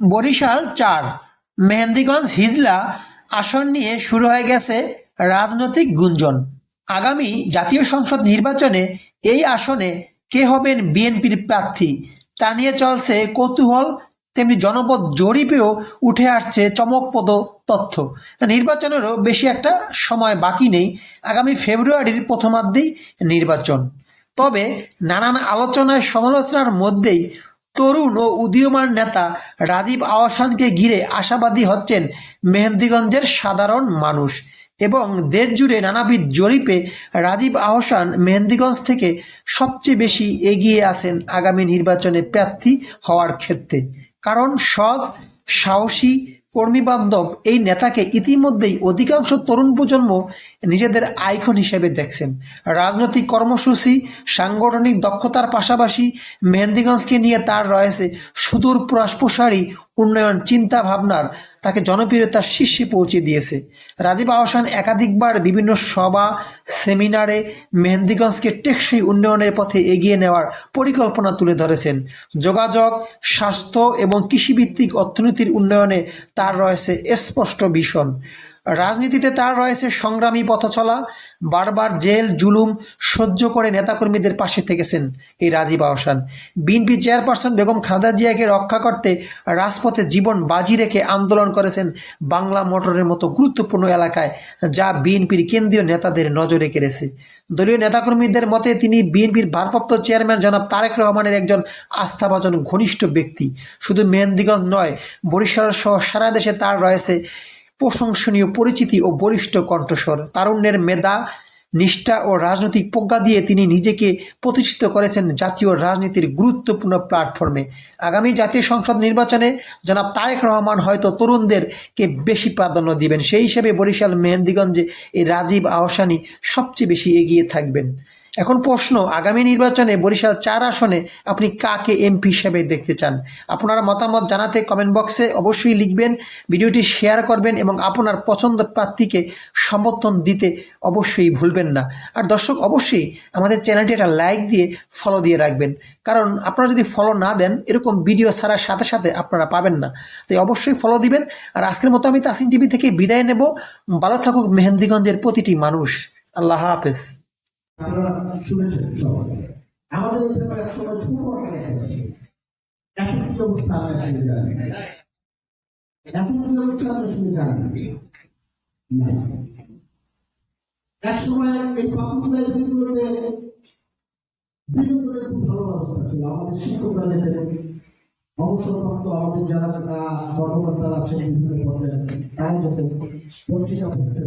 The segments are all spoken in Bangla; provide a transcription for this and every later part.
বরিশাল চার, মেহেন্দিগঞ্জ হিজলা আসন নিয়ে শুরু হয়ে গেছে রাজনৈতিক গুঞ্জন। আগামী জাতীয় সংসদ নির্বাচনে এই আসনে কে হবেন বিএনপির প্রার্থী, তা নিয়ে চলছে কৌতূহল, তেমনি জনপদ জরিপেও উঠে আসছে চমকপ্রদ তথ্য। নির্বাচনেরও বেশি একটা সময় বাকি নেই, আগামী ফেব্রুয়ারির প্রথমার্ধেই নির্বাচন। তবে নানান আলোচনায় সমালোচনার মধ্যেই তরুণ ও উদীয়মান নেতা রাজীব আহসানকে ঘিরে আশাবাদী হচ্ছেন মেহেন্দিগঞ্জের সাধারণ মানুষ এবং দেশ জুড়ে নানাবিধ জরিপে রাজীব আহসান মেহেন্দিগঞ্জ থেকে সবচেয়ে বেশি এগিয়ে আসেন আগামী নির্বাচনে প্রার্থী হওয়ার ক্ষেত্রে। কারণ সৎ, সাহসী কর্মীবান্ধব এই নেতাকে ইতিমধ্যেই অধিকাংশ তরুণ প্রজন্ম নিজেদের আইকন হিসেবে দেখছেন। রাজনৈতিক কর্মসূচি, সাংগঠনিক দক্ষতার পাশাপাশি মেহেন্দিগঞ্জকে নিয়ে তার রয়েছে সুদূর প্রসারী, উন্নয়ন চিন্তা ভাবনার তাকে জনপ্রিয়তার শীর্ষে পৌঁছে দিয়েছে। রাজীব আহসান একাধিকবার বিভিন্ন সভা, সেমিনারে মেহেন্দিগঞ্জকে টেকসই উন্নয়নের পথে এগিয়ে নেওয়ার পরিকল্পনা তুলে ধরেছেন। যোগাযোগ, স্বাস্থ্য এবং কৃষিভিত্তিক অর্থনীতির উন্নয়নে তার রয়েছে স্পষ্ট ভীষণ। রাজনীতিতে তার রয়েছে সংগ্রামী পথচলা বারবার জেল, জুলুম সহ্য করে নেতাকর্মীদের পাশে থেকেছেন এই রাজীব আহসান। বিএনপি চেয়ারপারসন বেগম খালেদা জিয়াকে রক্ষা করতে রাজপথে জীবন বাজি রেখে আন্দোলন করেছেন বাংলা মোটরের মতো গুরুত্বপূর্ণ এলাকায়, যা বিএনপির কেন্দ্রীয় নেতাদের নজরে কেড়েছে। দলীয় নেতাকর্মীদের মতে তিনি বিএনপির ভারপ্রাপ্ত চেয়ারম্যান জনাব তারেক রহমানের একজন আস্থাভাজন ঘনিষ্ঠ ব্যক্তি। শুধু মেহেন্দিগঞ্জ নয় বরিশাল সহ সারা দেশে তার রয়েছে প্রশংসনীয় পরিচিতি ও বলিষ্ঠ কণ্ঠস্বর। তারুণ্যের মেধা, নিষ্ঠা ও রাজনৈতিক প্রজ্ঞা দিয়ে তিনি নিজেকে প্রতিষ্ঠিত করেছেন জাতীয় রাজনীতির গুরুত্বপূর্ণ প্ল্যাটফর্মে। আগামী জাতীয় সংসদ নির্বাচনে জনাব তারেক রহমান হয়তো তরুণদেরকে বেশি প্রাধান্য দিবেন। সেই হিসেবে বরিশাল, মেহেন্দিগঞ্জে এই রাজীব আহসানি সবচেয়ে বেশি এগিয়ে থাকবেন। এখন প্রশ্ন, আগামী নির্বাচনে বরিশাল চার আসনে আপনি কাকে এমপি হিসেবে দেখতে চান? আপনার মতামত জানাতে কমেন্ট বক্সে অবশ্যই লিখবেন, ভিডিওটি শেয়ার করবেন এবং আপনার পছন্দ প্রার্থীকে সমর্থন দিতে অবশ্যই ভুলবেন না। আর দর্শক, অবশ্যই আমাদের চ্যানেলটি একটা লাইক দিয়ে ফলো দিয়ে রাখবেন। কারণ আপনারা যদি ফলো না দেন, এরকম ভিডিও ছাড়ার সাথে সাথে আপনারা পাবেন না। তাই অবশ্যই ফলো দিবেন। আর আজকের মতো আমি তাসিন টিভি থেকে বিদায় নেব। ভালো থাকুক মেহেন্দিগঞ্জের প্রতিটি মানুষ। আল্লাহ হাফেজ। আপনারা শুনেছেন সবাই। আমাদের এখানে এক সময় ছোট আকারে এখন কি অবস্থা আমরা শুনে জানি এখন কি অবস্থা আমরা শুনে জানি এক সময় এই পাপুলার দিনগুলোতে বিনোদনের খুব ভালো ব্যবস্থা ছিল। আমাদের শিক্ষকরা যেতেন অবসরপ্রাপ্ত আমাদের যারা কর্মকর্তারা আছেন বিভিন্ন পর্যায়ে তারা যেতেন পত্রিকা পড়তেন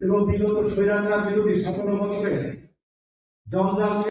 এবং বিগত স্বৈরাচার বিরোধী সতেরো বছরে জঞ্জাল